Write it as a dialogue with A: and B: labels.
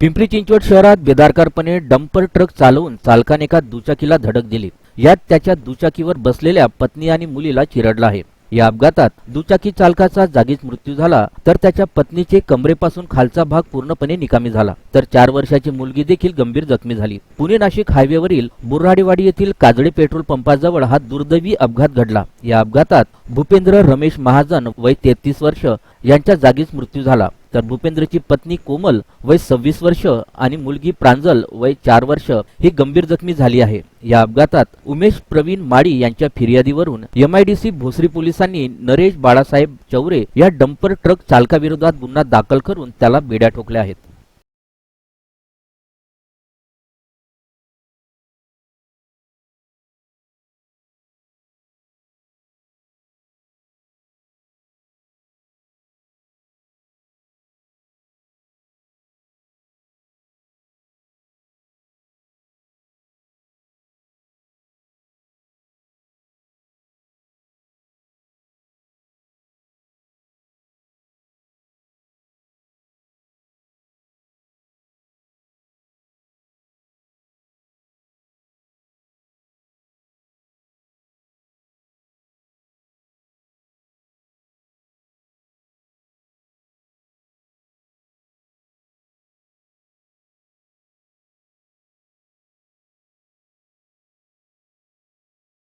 A: पिंपरी चिंचवड शहरात बेदारकारपणे dumper truck चालवून चालकाने एका दुचाकीला धडक दिली. यात त्याच्या दुचाकीवर बसलेल्या पत्नी आणि मुलीला चिरडला आहे. या अपघातात दुचाकी चालकाचा जागीच मृत्यू झाला तर त्याच्या पत्नीचे कमरेपासून खालचा भाग पूर्णपणे निकामी झाला. तर चार वर्षाची मुलगी देखील गंभीर जखमी झाली. पुणे नाशिक हायवेवरील बुर्हाडेवाडी येथील काजळे पेट्रोल पंपाजवळ हा दुर्दैवी अपघात घडला. या अपघातात भूपेंद्र रमेश महाजन वय तेहतीस वर्ष यांच्या जागीच मृत्यू झाला. तर भूपेंद्रची पत्नी कोमल वय सव्वीस वर्ष आणि मुलगी प्रांजल वय चार वर्ष ही गंभीर जखमी झाली आहे. या अपघातात उमेश प्रवीण माडी यांच्या फिर्यादीवरून एमआयडीसी भोसरी पोलिसांनी नरेश बाळासाहेब चौरे या डंपर ट्रक चालकाविरोधात गुन्हा दाखल करून त्याला बेड्या ठोकल्या आहेत.